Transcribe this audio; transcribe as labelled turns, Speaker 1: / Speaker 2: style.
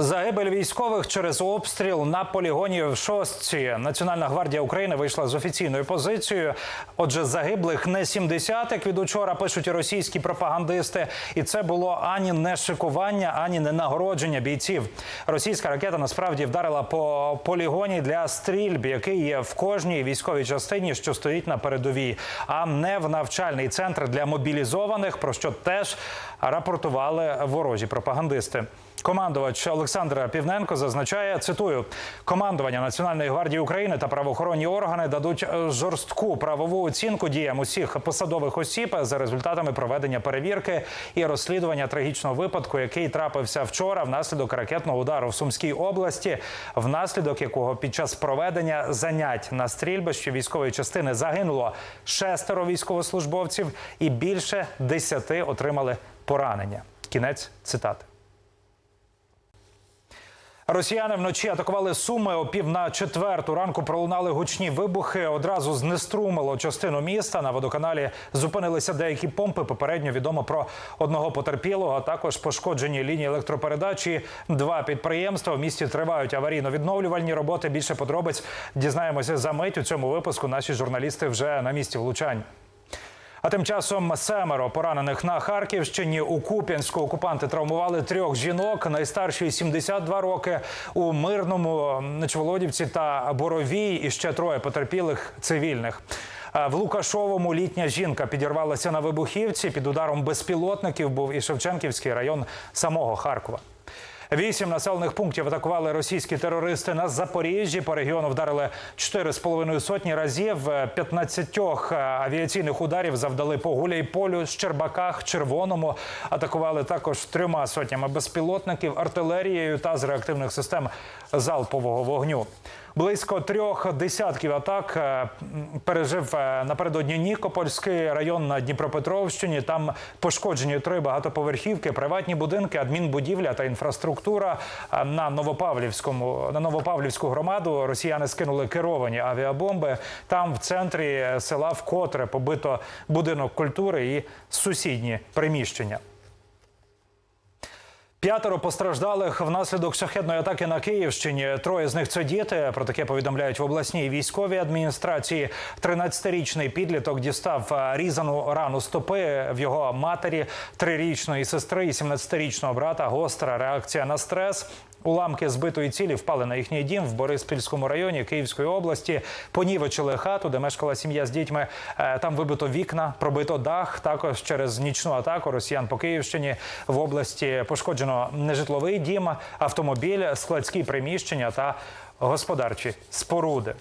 Speaker 1: Загибель військових через обстріл на полігоні в Шостці. Національна гвардія України вийшла з офіційною позицією. Отже, загиблих не 70, як від учора пишуть російські пропагандисти. І це було ані не шикування, ані не нагородження бійців. Російська ракета насправді вдарила по полігоні для стрільб, який є в кожній військовій частині, що стоїть на передовій, а не в навчальний центр для мобілізованих, про що теж рапортували ворожі пропагандисти. Командувач Олександр Півненко зазначає, цитую: командування Національної гвардії України та правоохоронні органи дадуть е, жорстку правову оцінку діям усіх посадових осіб за результатами проведення перевірки і розслідування трагічного випадку, який трапився вчора внаслідок ракетного удару в Сумській області, внаслідок якого під час проведення занять на стрільбищі військової частини загинуло шестеро військовослужбовців, і більше десяти отримали поранення. Кінець цитати. Росіяни вночі атакували Суми о пів на четверту ранку. Пролунали гучні вибухи. Одразу знеструмило частину міста. На водоканалі зупинилися деякі помпи. Попередньо відомо про одного потерпілого. а Також пошкоджені лінії електропередачі. Два підприємства в місті тривають аварійно-відновлювальні роботи. Більше подробиць дізнаємося за мить. У цьому випуску наші журналісти вже на місці влучань. А тим часом семеро поранених на Харківщині у Куп'янську окупанти травмували трьох жінок, найстаршій 72 роки у мирному Нечволодівці та Боровій. І ще троє потерпілих цивільних. В Лукашовому літня жінка підірвалася на вибухівці. Під ударом безпілотників був і Шевченківський район самого Харкова. Вісім населених пунктів атакували російські терористи на Запоріжжі. По регіону вдарили 4,5 сотні разів. 15 авіаційних ударів завдали по Гуляйполю, Щербаках, Червоному. Атакували також трьома сотнями безпілотників, артилерією та з реактивних систем залпового вогню. Близько трьох десятків атак е, пережив е, напередодні Нікопольський район на Дніпропетровщині. Там пошкоджені три багатоповерхівки, приватні будинки, адмінбудівля та інфраструктура. А На Новопавлівському на Новопавлівську громаду росіяни скинули керовані авіабомби. Там в центрі села вкотре побито будинок культури і сусідні приміщення. П'ятеро постраждалих внаслідок шахетної атаки на Київщині. Троє з них це діти. Про таке повідомляють в обласній військовій адміністрації. 13-річний підліток дістав е, різану рану стопи в його матері, трирічної сестри і 17-річного брата. Гостра реакція на стрес. Уламки збитої цілі впали на їхній дім в Бориспільському районі Київської області. Понівечили хату, де мешкала сім'я з дітьми. Е, Там вибито вікна, пробито дах. Також через нічну атаку росіян по Київщині в області пошкоджено нежитловий дім, автомобіль, складські приміщення та господарчі споруди.